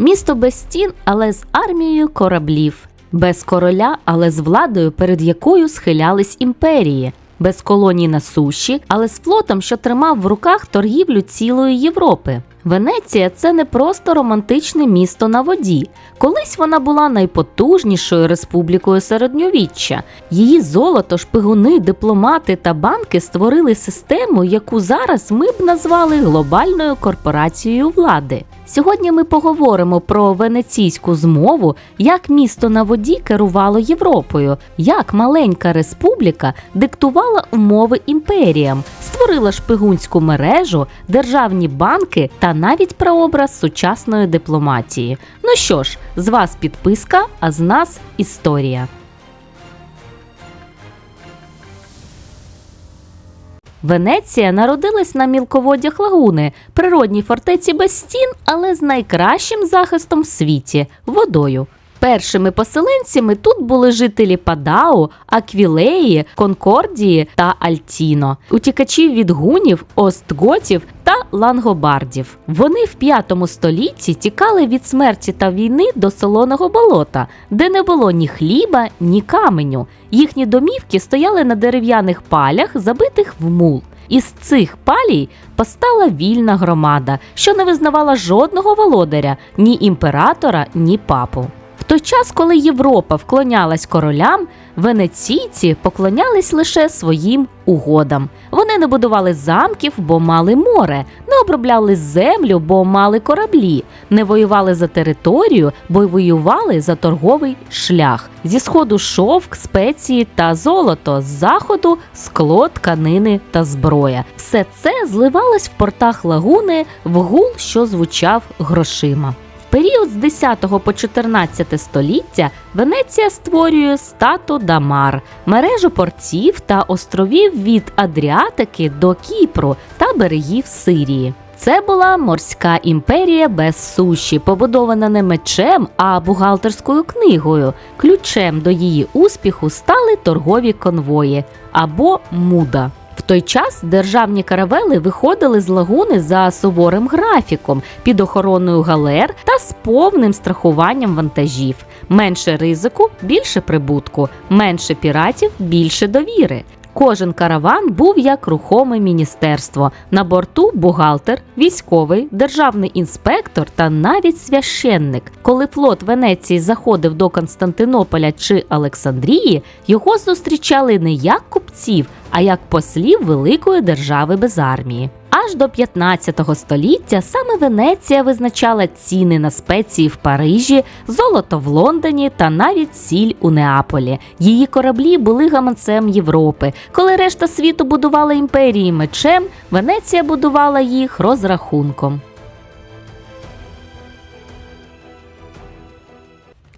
Місто без стін, але з армією кораблів, без короля, але з владою, перед якою схилялись імперії, без колоній на суші, але з флотом, що тримав в руках торгівлю цілої Європи. Венеція це не просто романтичне місто на воді. Колись вона була найпотужнішою республікою середньовіччя. Її золото, шпигуни, дипломати та банки створили систему, яку зараз ми б назвали глобальною корпорацією влади. Сьогодні ми поговоримо про венеційську змову, як місто на воді керувало Європою, як маленька республіка диктувала умови імперіям, створила шпигунську мережу, державні банки та навіть прообраз сучасної дипломатії. Ну що ж, з вас підписка, а з нас історія. Венеція народилась на мілководдях лагуни, природній фортеці без стін, але з найкращим захистом в світі водою. Першими поселенцями тут були жителі Падау, Аквілеї, Конкордії та Альтіно, утікачів від гунів, остготів та лангобардів. Вони в п'ятому столітті тікали від смерті та війни до солоного болота, де не було ні хліба, ні каменю. Їхні домівки стояли на дерев'яних палях, забитих в мул. Із цих палій постала вільна громада, що не визнавала жодного володаря, ні імператора, ні папу. Той час, коли Європа вклонялась королям, венеційці поклонялись лише своїм угодам. Вони не будували замків, бо мали море, не обробляли землю, бо мали кораблі, не воювали за територію, бо воювали за торговий шлях. Зі сходу шовк, спеції та золото, з заходу скло, тканини та зброя. Все це зливалось в портах лагуни в гул, що звучав грошима. Період з 10 по 14 століття Венеція створює стату Дамар, мережу портів та островів від Адріатики до Кіпру та берегів Сирії. Це була морська імперія без суші, побудована не мечем, а бухгалтерською книгою. Ключем до її успіху стали торгові конвої або муда. В той час державні каравели виходили з лагуни за суворим графіком під охороною галер та з повним страхуванням вантажів. Менше ризику, більше прибутку, менше піратів, більше довіри. Кожен караван був як рухоме міністерство. На борту бухгалтер, військовий, державний інспектор та навіть священник. Коли флот Венеції заходив до Константинополя чи Олександрії, його зустрічали не як купців, а як послів великої держави без армії. Аж до 15 століття саме Венеція визначала ціни на спеції в Парижі, золото в Лондоні та навіть сіль у Неаполі. Її кораблі були гаманцем Європи. Коли решта світу будувала імперії мечем, Венеція будувала їх розрахунком.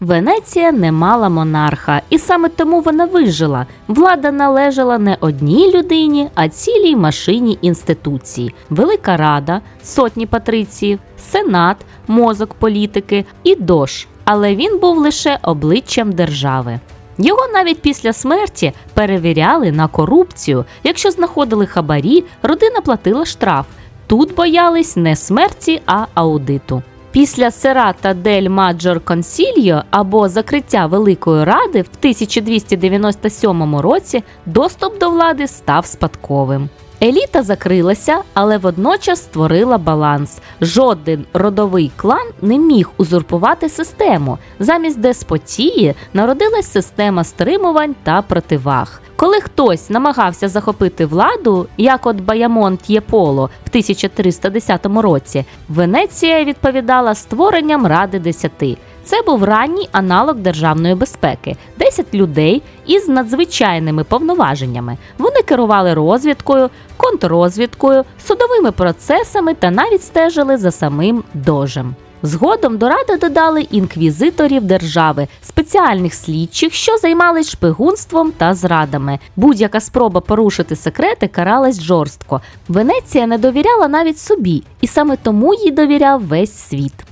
Венеція не мала монарха, і саме тому вона вижила. Влада належала не одній людині, а цілій машині інституцій: Велика Рада, сотні патриціїв, сенат, мозок політики і дож. Але він був лише обличчям держави. Його навіть після смерті перевіряли на корупцію. Якщо знаходили хабарі, родина платила штраф. Тут боялись не смерті, а аудиту. Після Серата дель Маджор Консільо або закриття Великої Ради в 1297 році доступ до влади став спадковим. Еліта закрилася, але водночас створила баланс. Жоден родовий клан не міг узурпувати систему. Замість деспотії народилась система стримувань та противаг. Коли хтось намагався захопити владу, як от Баямон Т'єполо в 1310 році, Венеція відповідала створенням Ради Десяти. Це був ранній аналог державної безпеки: 10 людей із надзвичайними повноваженнями. Вони керували розвідкою, контррозвідкою, судовими процесами та навіть стежили за самим дожем. Згодом до ради додали інквізиторів держави, спеціальних слідчих, що займались шпигунством та зрадами. Будь-яка спроба порушити секрети каралась жорстко. Венеція не довіряла навіть собі, і саме тому їй довіряв весь світ.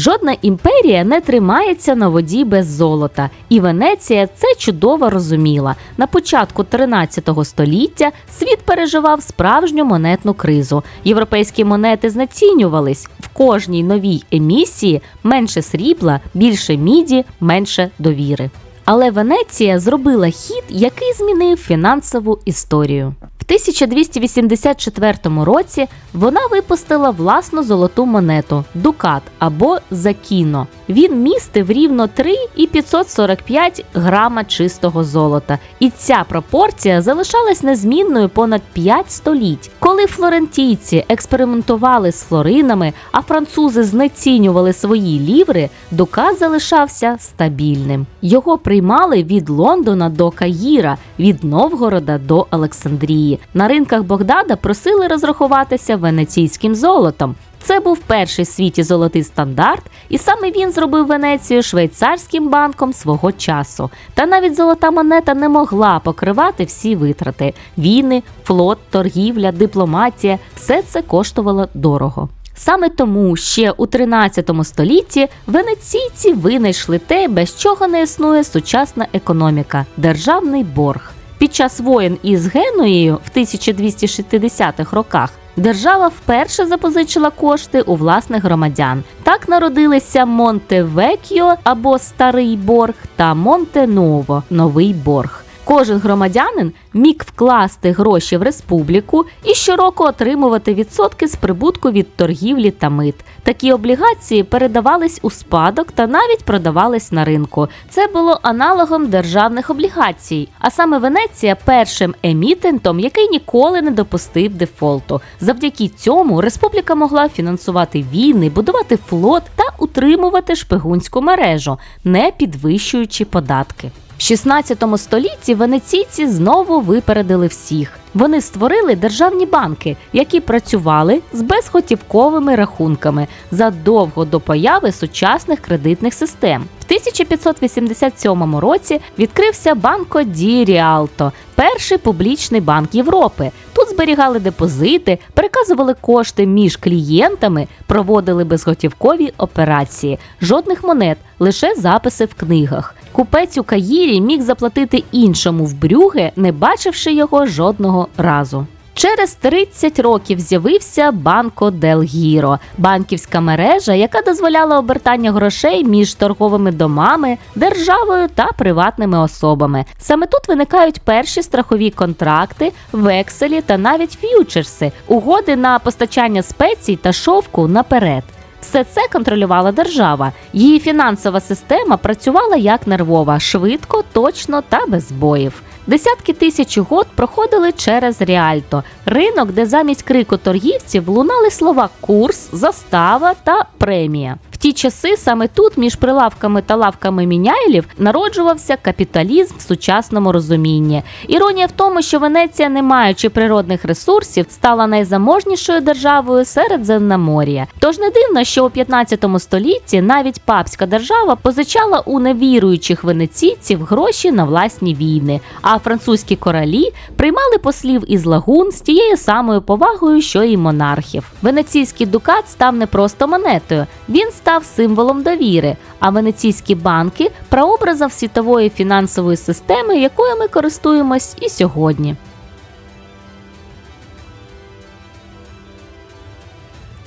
Жодна імперія не тримається на воді без золота, і Венеція це чудово розуміла. На початку 13 століття світ переживав справжню монетну кризу. Європейські монети знецінювались в кожній новій емісії менше срібла, більше міді, менше довіри. Але Венеція зробила хід, який змінив фінансову історію. В 1284 році вона випустила власну золоту монету дукат або закіно. Він містив рівно 3,545 грама чистого золота, і ця пропорція залишалась незмінною понад 5 століть. Коли флорентійці експериментували з флоринами, а французи знецінювали свої ліври, дукат залишався стабільним. Його приймали від Лондона до Каїра, від Новгорода до Олександрії. На ринках Богдада просили розрахуватися венеційським золотом. Це був перший в світі золотий стандарт, і саме він зробив Венецію швейцарським банком свого часу. Та навіть золота монета не могла покривати всі витрати: війни, флот, торгівля, дипломатія все це коштувало дорого. Саме тому ще у 13 столітті венеційці винайшли те, без чого не існує сучасна економіка державний борг. Під час воєн із Генуєю в 1260-х роках держава вперше запозичила кошти у власних громадян. Так народилися Монтевекіо або Старий борг та Монте-Ново новий борг. Кожен громадянин міг вкласти гроші в республіку і щороку отримувати відсотки з прибутку від торгівлі та мит. Такі облігації передавались у спадок та навіть продавались на ринку. Це було аналогом державних облігацій, а саме Венеція першим емітентом, який ніколи не допустив дефолту. Завдяки цьому республіка могла фінансувати війни, будувати флот та утримувати шпигунську мережу, не підвищуючи податки. В 16 столітті венеційці знову випередили всіх. Вони створили державні банки, які працювали з безготівковими рахунками задовго до появи сучасних кредитних систем. В 1587 році відкрився Банко Ді Ріалто, перший публічний банк Європи. Тут зберігали депозити, переказували кошти між клієнтами, проводили безготівкові операції, жодних монет, лише записи в книгах. Купець у Каїрі міг заплатити іншому в Брюге, не бачивши його жодного разу. Через 30 років з'явився Банко Дел Гіро, банківська мережа, яка дозволяла обертання грошей між торговими домами, державою та приватними особами. Саме тут виникають перші страхові контракти, векселі та навіть ф'ючерси, угоди на постачання спецій та шовку наперед. Все це контролювала держава. Її фінансова система працювала як нервова, швидко, точно та без збоїв. Десятки тисяч угод проходили через Ріальто, ринок, де замість крику торгівців лунали слова курс, застава та премія. Ті часи саме тут, між прилавками та лавками міняйлів, народжувався капіталізм в сучасному розумінні. Іронія в тому, що Венеція, не маючи природних ресурсів, стала найзаможнішою державою серед Земномор'я. Тож не дивно, що у 15 столітті навіть папська держава позичала у невіруючих венеційців гроші на власні війни. А французькі королі приймали послів із лагун з тією самою повагою, що й монархів. Венеційський дукат став не просто монетою, він став символом довіри. А венеційські банки прообразом світової фінансової системи, якою ми користуємось і сьогодні.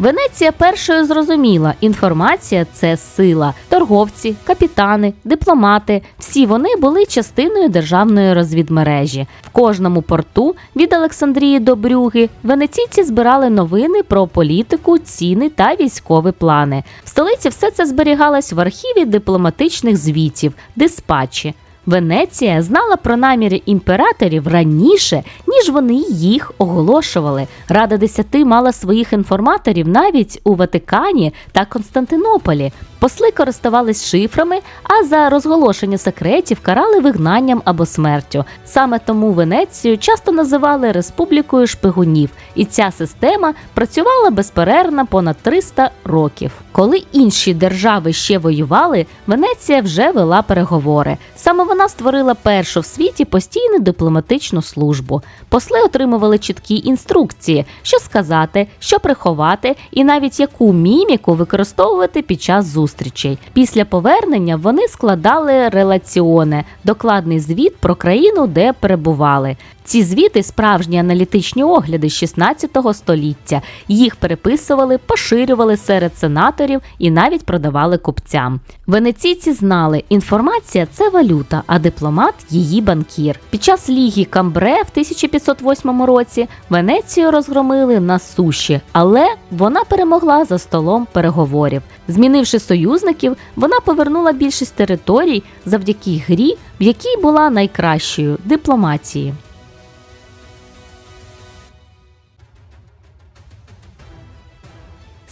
Венеція першою зрозуміла, інформація це сила. Торговці, капітани, дипломати всі вони були частиною державної розвідмережі. В кожному порту від Олександрії до Брюги венеційці збирали новини про політику, ціни та військові плани. В столиці все це зберігалось в архіві дипломатичних звітів, диспатчі. Венеція знала про наміри імператорів раніше, ніж вони їх оголошували. Рада десяти мала своїх інформаторів навіть у Ватикані та Константинополі. Посли користувались шифрами, а за розголошення секретів карали вигнанням або смертю. Саме тому Венецію часто називали Республікою шпигунів, і ця система працювала безперервно понад 300 років. Коли інші держави ще воювали, Венеція вже вела переговори. Саме вона створила першу в світі постійну дипломатичну службу. Посли отримували чіткі інструкції, що сказати, що приховати, і навіть яку міміку використовувати під час зустрічей. Після повернення вони складали релаціоне, докладний звіт про країну, де перебували. Ці звіти справжні аналітичні огляди з 16 століття. Їх переписували, поширювали серед сенаторів і навіть продавали купцям. Венеційці знали, інформація це валюта, а дипломат її банкір. Під час ліги Камбре в 1508 році Венецію розгромили на суші, але вона перемогла за столом переговорів. Змінивши союзників, вона повернула більшість територій завдяки грі, в якій була найкращою дипломатії.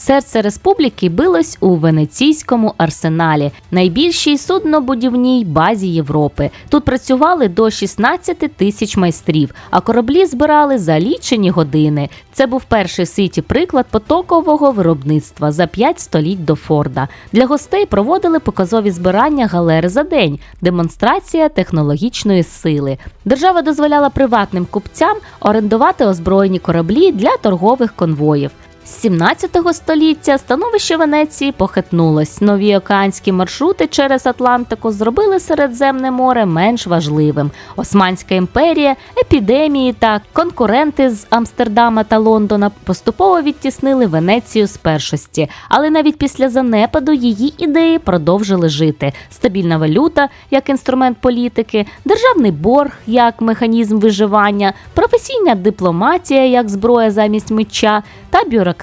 Серце республіки билось у венеційському арсеналі, найбільшій суднобудівній базі Європи. Тут працювали до 16 тисяч майстрів, а кораблі збирали за лічені години. Це був перший в світі приклад потокового виробництва за 5 століть до Форда. Для гостей проводили показові збирання галери за день, демонстрація технологічної сили. Держава дозволяла приватним купцям орендувати озброєні кораблі для торгових конвоїв. З 17 століття становище Венеції похитнулось. Нові океанські маршрути через Атлантику зробили Середземне море менш важливим. Османська імперія, епідемії та конкуренти з Амстердама та Лондона поступово відтіснили Венецію з першості, але навіть після занепаду її ідеї продовжили жити. Стабільна валюта як інструмент політики, державний борг як механізм виживання, професійна дипломатія як зброя замість меча та бюрократія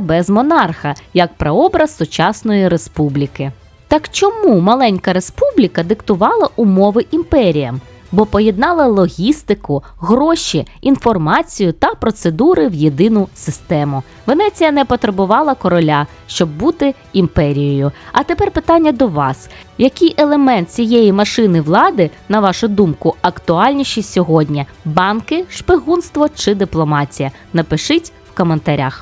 без монарха як прообраз сучасної республіки. Так чому маленька республіка диктувала умови імперіям? Бо поєднала логістику, гроші, інформацію та процедури в єдину систему. Венеція не потребувала короля, щоб бути імперією. А тепер питання до вас: який елемент цієї машини влади, на вашу думку, актуальніший сьогодні? Банки, шпигунство чи дипломатія? Напишіть в коментарях.